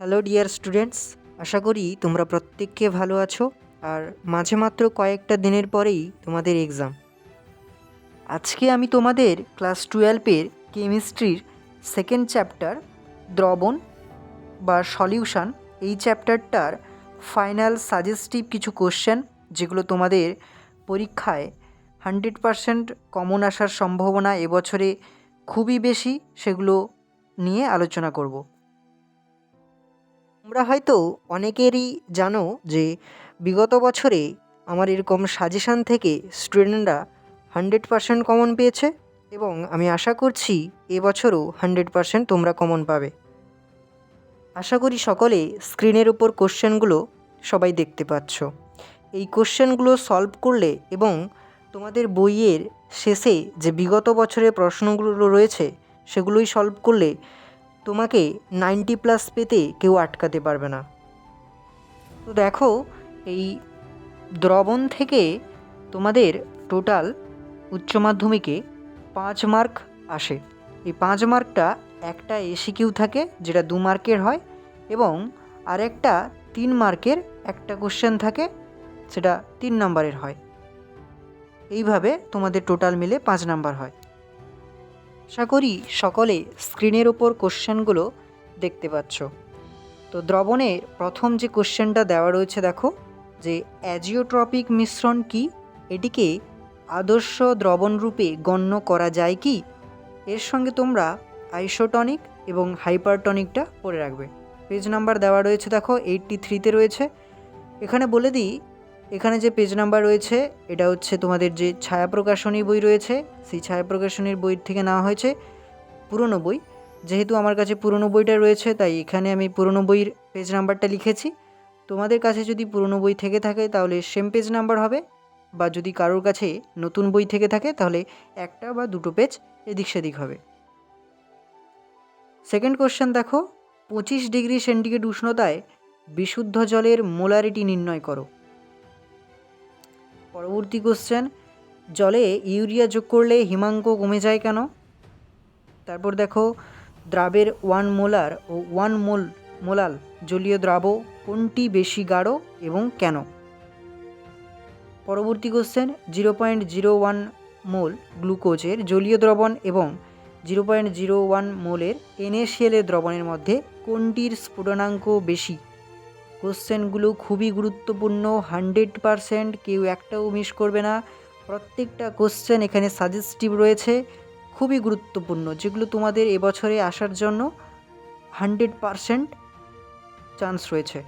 Hello dear students আশা করি তোমরা প্রত্যেককে ভালো আছো, আর মাঝে মাত্র কয়েকটা দিনের পরেই তোমাদের এক্সাম আজকে আমি তোমাদের ক্লাস টুয়েলভের কেমিস্ট্রির সেকেন্ড চ্যাপ্টার দ্রবণ বা সলিউশন এই চ্যাপ্টারটার ফাইনাল সাজেস্টিভ কিছু কোশ্চেন যেগুলো তোমাদের পরীক্ষায় হান্ড্রেড পারসেন্ট কমন আসার সম্ভাবনা এবছরে খুবই বেশি, সেগুলো নিয়ে আলোচনা করব। তোমরা হয়তো অনেকেরই জানো যে বিগত বছরে আমার এরকম সাজেশান থেকে স্টুডেন্টরা হান্ড্রেড পারসেন্ট কমন পেয়েছে এবং আমি আশা করছি এবছরও হান্ড্রেড পারসেন্ট তোমরা কমন পাবে। আশা করি সকলে স্ক্রিনের উপর কোশ্চেনগুলো সবাই দেখতে পাচ্ছ। এই কোশ্চেনগুলো সলভ করলে এবং তোমাদের বইয়ের শেষে যে বিগত বছরের প্রশ্নগুলো রয়েছে সেগুলোই সলভ করলে তোমাকে নাইনটি প্লাস পেতে কেউ আটকাতে পারবে না। তো দেখো, এই দ্রবণ থেকে তোমাদের টোটাল উচ্চ মাধ্যমিকে পাঁচ মার্ক আসে। এই পাঁচ মার্কটা একটা এসিকিউ থাকে, যেটা দু মার্কের হয়, এবং আরেকটা তিন মার্কের একটা কোশ্চেন থাকে, সেটা তিন নম্বরের হয়। এইভাবে তোমাদের টোটাল মিলে পাঁচ নাম্বার হয়। আশা করি সকলে স্ক্রিনের ওপর কোশ্চেনগুলো দেখতে পাচ্ছ। তো দ্রবণের প্রথম যে কোশ্চেনটা দেওয়া রয়েছে দেখো, যে অ্যাজিওট্রপিক মিশ্রণ কি? এটিকে আদর্শ দ্রবণ রূপে গণ্য করা যায় কি? এর সঙ্গে তোমরা আইসোটনিক এবং হাইপারটনিকটা পড়ে রাখবে। পেজ নাম্বার দেওয়া রয়েছে দেখো, এইটটি থ্রিতে রয়েছে। এখানে বলে দিই এখানে যে পেজ নাম্বার রয়েছে, এটা হচ্ছে তোমাদের যে ছায়া প্রকাশনী বই রয়েছে, সেই ছায়া প্রকাশনীর বই থেকে নেওয়া হয়েছে পুরনো বই। যেহেতু আমার কাছে পুরনো বইটা রয়েছে, তাই এখানে আমি পুরনো বইয়ের পেজ নাম্বারটা লিখেছি। তোমাদের কাছে যদি পুরনো বই থেকে থাকে, তাহলে সেম পেজ নাম্বার হবে। বা যদি কারোর কাছে নতুন বই থেকে থাকে, তাহলে একটা বা দুটো পেজ এদিক সেদিক হবে। সেকেন্ড কোশ্চেন দেখো, পঁচিশ ডিগ্রি সেন্টিগ্রেড উষ্ণতায় বিশুদ্ধ জলের মোলারিটি নির্ণয় করো। পরবর্তী কোশ্চেন জলে ইউরিয়া যোগ করলে হিমাঙ্ক কমে যায় কেন? তারপর দেখো, দ্রাবের ওয়ান মোলার ও ওয়ান মোল, মোলাল জলীয় দ্রাব কোনটি বেশি গাঢ় এবং কেন? পরবর্তী question zero point zero one mole গ্লুকোজের জলীয় দ্রবণ এবং জিরো পয়েন্ট জিরো ওয়ান মোলের এনএসিএলের দ্রবণের মধ্যে কোনটির স্ফুটনাঙ্ক বেশি? কোশ্চেনগুলো খুবই গুরুত্বপূর্ণ, হান্ড্রেড পারসেন্ট কেউ একটাও মিস করবে না। প্রত্যেকটা কোশ্চেন এখানে সাজেস্টিভ রয়েছে, খুবই গুরুত্বপূর্ণ, যেগুলো তোমাদের এবছরে আসার জন্য হান্ড্রেড পারসেন্ট চান্স রয়েছে।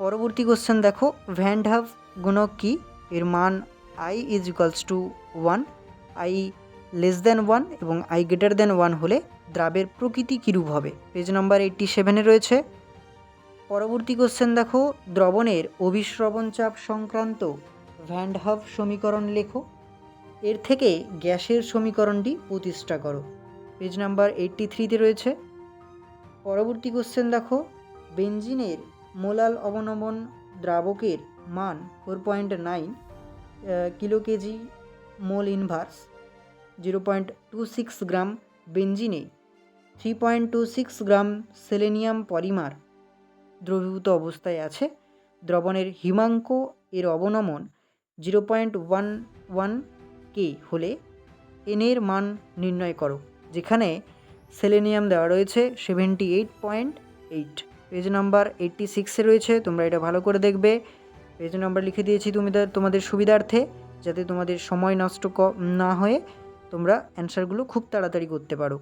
পরবর্তী কোশ্চেন দেখো ভ্যান্ডহাভ গুণক কি? এর মান i is equals to one i less than one এবং আই গ্রেটার দ্যান ওয়ান হলে দ্রাবের প্রকৃতি কীরূপ হবে? পেজ নাম্বার এইটটি সেভেনে রয়েছে। পরবর্তী কোশ্চেন দেখো, দ্রবণের অভিশ্রবণ চাপ সংক্রান্ত ভ্যান্ডহাভ সমীকরণ লেখো। এর থেকে গ্যাসের সমীকরণটি প্রতিষ্ঠা করো। পেজ নাম্বার এইট্টি থ্রিতে রয়েছে। পরবর্তী কোশ্চেন দেখো, বেঞ্জিনের মোলাল অবনমন দ্রাবকের মান four point nine kilo K G mole inverse zero point two six gram বেঞ্জিনে three point two six gram selenium polymer দ্রবীভূত অবস্থায় আছে। দ্রবণের হিমাঙ্ক এর অবনমন zero point one one K হলে এনের মান নির্ণয় করো, যেখানে সেলেনিয়াম দেওয়া রয়েছে seventy eight point eight page number eighty সিক্সে রয়েছে, তোমরা এটা ভালো করে দেখবে। পেজ নাম্বার লিখে দিয়েছি তুমি তোমাদের সুবিধার্থে, যাতে তোমাদের সময় নষ্ট না হয়ে তোমরা অ্যান্সারগুলো খুব তাড়াতাড়ি করতে পারো।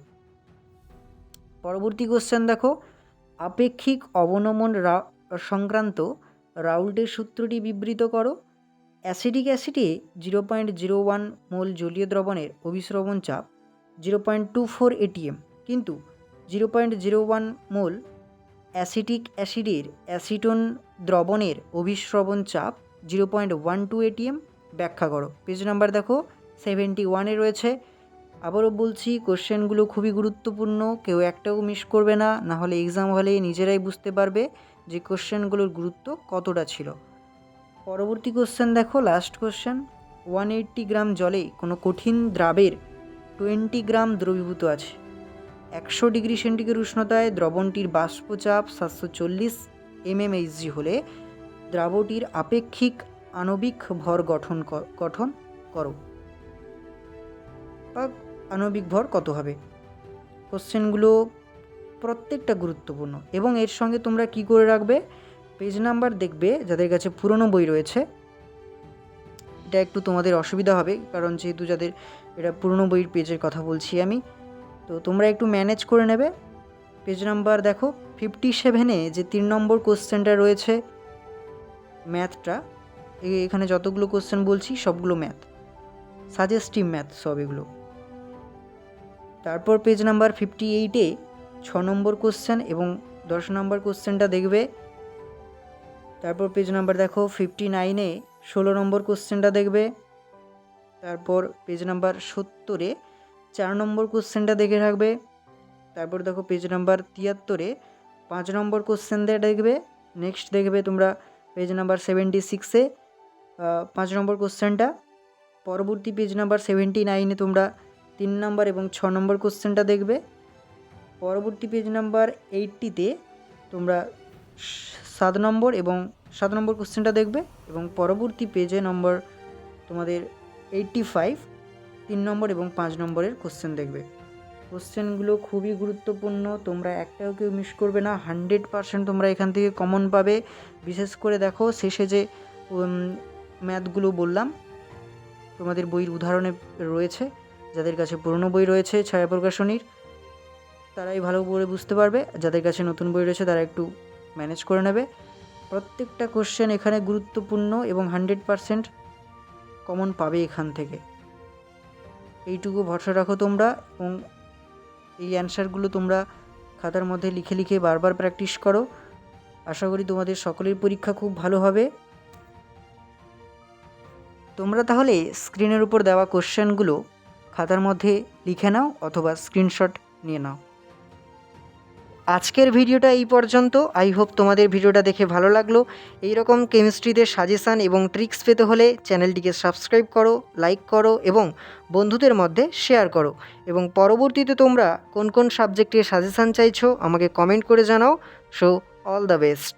পরবর্তী কোশ্চেন দেখো আপেক্ষিক অবনমন সংক্রান্ত রাউল্টের সূত্রটি বিবৃত করো। Acidic অ্যাসিডে zero point zero one mole জলীয় দ্রবণের অভিশ্রবণ চাপ zero point two four ATM কিন্তু zero point zero one mole acetic অ্যাসিডের অ্যাসিটোন দ্রবণের অভিশ্রবণ চাপ zero point one two ATM ব্যাখ্যা করো। পেজ নাম্বার দেখো, সেভেন্টি ওয়ানে রয়েছে। আবারও বলছি, কোশ্চেনগুলো খুবই গুরুত্বপূর্ণ, কেউ একটাও মিস করবে না না হলে এক্সাম হলে নিজেরাই বুঝতে পারবে যে কোশ্চেনগুলোর গুরুত্ব কতটা ছিল। পরবর্তী কোশ্চেন দেখো last question one eighty gram জলে কোনো কঠিন দ্রাবের টোয়েন্টি গ্রাম দ্রবীভূত আছে। একশো ডিগ্রি সেন্টিগ্রেড উষ্ণতায় দ্রবণটির বাষ্পচাপ সাতশো চল্লিশ এমএমএইচজি হলে দ্রাবটির আপেক্ষিক আণবিক ভর গঠন গঠন করো। আণবিক ভর কত হবে? কোশ্চেনগুলো প্রত্যেকটা গুরুত্বপূর্ণ এবং এর সঙ্গে তোমরা কি করে রাখবে? পেজ নাম্বার দেখবে, যাদের কাছে পুরনো বই রয়েছে। এটা একটু তোমাদের অসুবিধা হবে, কারণ যেহেতু যাদের এটা পুরনো বইয়ের পেজের কথা বলছি আমি, তো তোমরা একটু ম্যানেজ করে নেবে। পেজ নাম্বার দেখো ফিফটি সেভেনে যে তিন নম্বর কোশ্চেনটা রয়েছে ম্যাথটা এখানে যতগুলো কোশ্চেন বলছি সবগুলো ম্যাথ সাজেস্টিভ ম্যাথ সব এগুলো। তারপর পেজ নাম্বার ফিফটি এইটে ছ নম্বর কোশ্চেন এবং দশ নম্বর কোশ্চেনটা দেখবে। তারপর পেজ নাম্বার দেখো ফিফটি নাইনে ষোলো নম্বর কোশ্চেনটা দেখবে। তারপর পেজ নাম্বার সত্তরে চার নম্বর কোশ্চেনটা দেখে রাখবে। তারপর দেখো পেজ নাম্বার তিয়াত্তরে পাঁচ নম্বর কোশ্চেনটা দেখবে। নেক্সট দেখবে তোমরা পেজ নাম্বার সেভেন্টি সিক্সে পাঁচ নম্বর কোশ্চেনটা পরবর্তী পেজ নাম্বার সেভেন্টি নাইনে তোমরা তিন নম্বর এবং ছ নম্বর কোশ্চেনটা দেখবে। পরবর্তী পেজ নাম্বার এইটটিতে তোমরা সাত নম্বর এবং সাত নম্বর কোশ্চেনটা দেখবে এবং পরবর্তী পেজে নম্বর তোমাদের এইটটি ফাইভ তিন নম্বর এবং পাঁচ নম্বরের কোশ্চেন দেখবে। কোশ্চেনগুলো খুবই গুরুত্বপূর্ণ, তোমরা একটাও কেউ মিস করবে না হান্ড্রেড পারসেন্ট তোমরা এখান থেকে কমন পাবে। বিশেষ করে দেখো, শেষে যে ম্যাথগুলো বললাম, তোমাদের বইয়ের উদাহরণে রয়েছে যাদের কাছে পুরনো বই রয়েছে, ছায়া প্রকাশনীর, তারাই ভালো করে বুঝতে পারবে। যাদের কাছে নতুন বই রয়েছে, তারা একটু ম্যানেজ করে নেবে। প্রত্যেকটা কোশ্চেন এখানে গুরুত্বপূর্ণ এবং হান্ড্রেড পারসেন্ট কমন পাবে এখান থেকে। এইটুকু ভরসা রাখো তোমরা এবং এই অ্যান্সারগুলো তোমরা খাতার মধ্যে লিখে লিখে বারবার প্র্যাকটিস করো। আশা করি তোমাদের সকলের পরীক্ষা খুব ভালো হবে। তোমরা তাহলে স্ক্রিনের উপর দেওয়া কোশ্চেনগুলো খাতার মধ্যে লিখে নাও অথবা স্ক্রিনশট নিয়ে নাও। আজকের ভিডিওটা এই পর্যন্ত। আই হোপ তোমাদের ভিডিওটা দেখে ভালো লাগল। এই রকম কেমিস্ট্রিতে সাজেশান এবং ট্রিক্স পেতে হলে চ্যানেলটিকে সাবস্ক্রাইব করো লাইক করো এবং বন্ধুদের মধ্যে শেয়ার করো। এবং পরবর্তীতে তোমরা কোন কোন সাবজেক্টের সাজেশান চাইছো আমাকে কমেন্ট করে জানাও। So all the best